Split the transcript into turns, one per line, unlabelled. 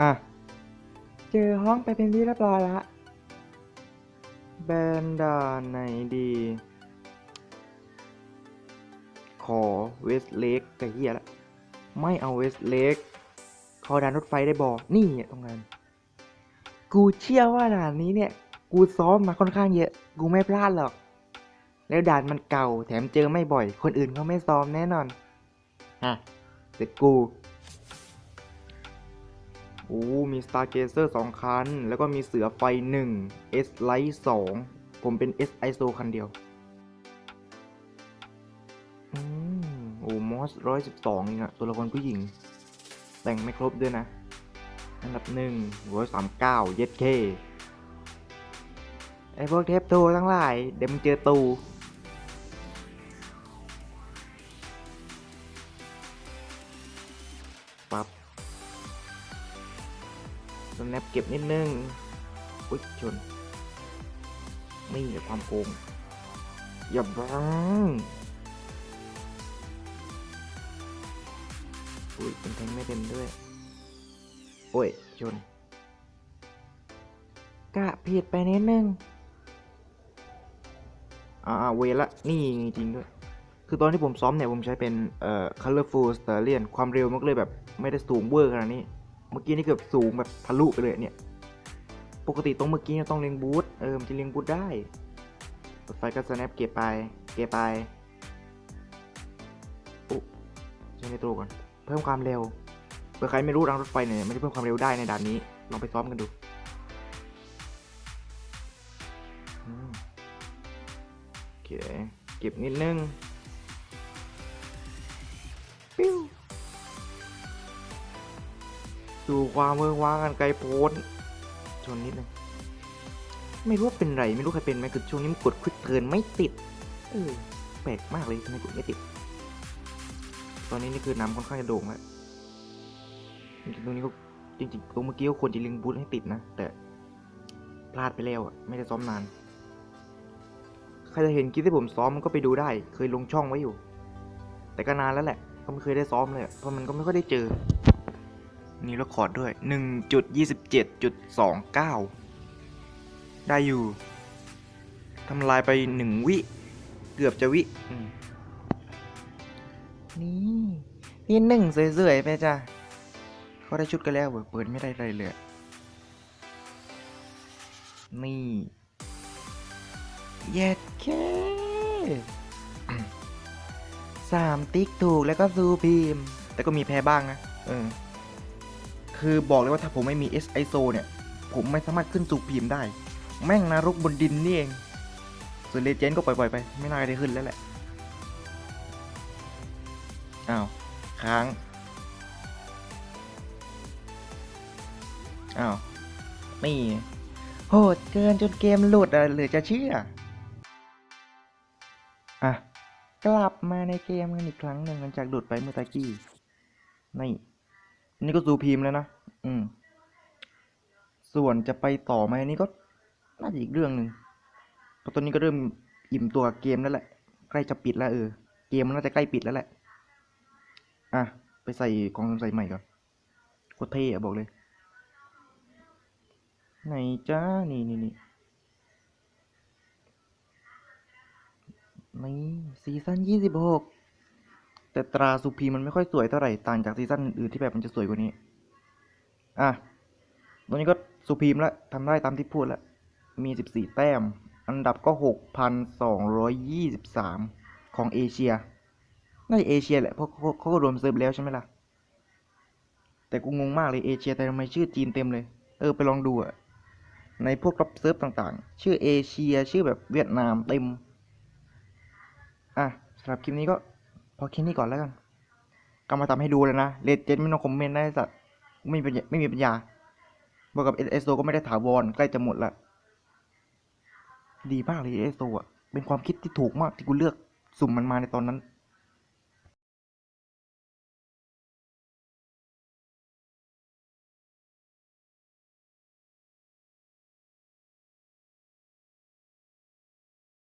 อะ เจอห้องไปเป็นที่เรียบร้อยละแบนดาไหนดี ขอเวสเล็กแต่เฮียละ ไม่เอาเวสเล็กขอด่านรถไฟได้บอกนี่เนี่ยตรงนั้น กูเชื่อว่าด่านนี้เนี่ย กูซ้อมมาค่อนข้างเยอะ กูไม่พลาดหรอก แล้วด่านมันเก่า แถมเจอไม่บ่อย คนอื่นเขาไม่ซ้อมแน่นอน ฮะ เสร็จกู โอ้มี Stargazer สองคัน แล้วก็มีเสือไฟหนึ่ง S Light สองผมเป็น S ISO คันเดียวอืมโอ้มอสร้อยสิบสองเองอะตัวละครผู้หญิง แต่งไม่ครบด้วยนะ อันดับหนึ่งร้อยสามเก้าเย็ดเคไอพวกเทปตูทั้งหลาย เดี๋ยวมึงเจอตู สแนปเก็บนิดนึงอุ๊ยชน ไม่มีความโกง อย่าบังอุ้ยเป็นแทงไม่เต็มด้วย โอ้ย ชน กะผิดไปนิดนึงอ่าอ่าเวละ นี่จริงด้วย คือตอนที่ผมซ้อมเนี่ย ผมใช้เป็น เอ่อ colorful stallion ความเร็วมันก็เลยแบบ ไม่ได้สูงเวอร์ขนาดนี้ เมื่อกี้นี่เกือบสูงแบบทะลุไปเลยเนี่ย ปกติตรงเมื่อกี้เนี่ยต้องเล็งบูทเออมันจะเล็งบูทได้รถไฟก็ snap เก็บไป เก็บไปอุ๊ใช้ในตัวก่อน เพิ่มความเร็วเผื่อใครไม่รู้รางรถไฟเนี่ยไม่ได้เพิ่มความเร็วได้ในด่านนี้ ลองไปซ้อมกันดูโอเคเก็บนิดนึง สู่ความเมืองว้างกันไกลโพ้นชนนิดนึงไม่รู้ว่าเป็นไรไม่รู้ใครเป็นไหมคือช่วงนี้มันกดควิกเทิร์นไม่ติดเออแปลกมากเลยทำไมกดไม่ติด ตอนนี้นี่คือน้ำค่อนข้างจะโด่งแล้วจริงๆตรงนี้ก็จริงๆตรงเมื่อกี้ก็ควรจะลิงบูทให้ติดนะ แต่พลาดไปแล้วอะไม่ได้ซ้อมนานใครจะเห็นคลิปที่ผมซ้อมมันก็ไปดูได้ เคยลงช่องไว้อยู่ แต่ก็นานแล้วแหละ ก็ไม่เคยได้ซ้อมเลยอะเพราะมันก็ไม่ค่อยได้เจอ นี่รคอร์ดด้วย 1.27.29 ได้อยู่ทำลายไปหนึ่งวิ เกือบจะวิ นี่พี่หนึ่งสวยๆไปจ้ะเขาได้ชุดกันแล้วเว้ยเปิดไม่ได้ไรเลย นี่เย็ดแค่สามติ๊กถูกแล้วก็ซูพีม แต่ก็มีแพ้บ้างนะ เออ คือบอกเลยว่าถ้าผมไม่มี S ISO เนี่ย ผมไม่สามารถขึ้นสู่พิมพ์ได้ แม่งนรกบนดินนี่เอง ส่วนเลเจนก็ปล่อยๆไป ไม่น่าได้ขึ้นแล้วแหละ อ้าว ค้าง อ้าว นี่ โหดเกินจนเกมหลุดอะเหลือจะเชื่อ อะ กลับมาในเกมกันอีกครั้งหนึ่งหลังจากหลุดไปเมื่อตะกี้ นี่ นี่ก็ซูพีมแล้วนะ อืม ส่วนจะไปต่อไหมนี่ก็น่าจะอีกเรื่องหนึ่งเพราะตอนนี้ก็เริ่มอิ่มตัวกับเกมแล้วแหละ ใกล้จะปิดแล้วเออ เกมมันน่าจะใกล้ปิดแล้วแหละ อะ ไปใส่กองใส่ใหม่ก่อนโคตรเท่อะบอกเลย ไหนจ้า นี่นี่นี่นี่ซีซั่นยี่สิบหก แต่ตราสุพีมันไม่ค่อยสวยเท่าไหร่ต่างจากซีซั่นอื่นที่แบบมันจะสวยกว่านี้ อะตัวนี้ก็สุพีมแล้วทำได้ตามที่พูดแล้ว มี 14 แต้ม อันดับก็ 6,223 ของเอเชียน่าจะเอเชียแหละ เพราะเขาเขาก็รวมเซิร์ฟแล้วใช่ไหมล่ะ แต่กูงงมากเลยเอเชียแต่ทำไมชื่อจีนเต็มเลย เออ ไปลองดูอะในพวกรับเซิร์ฟต่างๆ ชื่อเอเชีย ชื่อแบบเวียดนามเต็ม อะสำหรับคลิปนี้ก็ พอแค่นี้ก่อนแล้วกันก็มาทำให้ดูเลยนะเลเจนไม่ต้องคอมเมนต์ได้สัตว์ไม่มีปัญญาไม่มีปัญญาบอกกับเอสโก็ไม่ได้ถาวรใกล้จะหมดละดีมากเลยเอสโอะเป็นความคิดที่ถูกมากที่กูเลือกสุ่มมันมาในตอนนั้น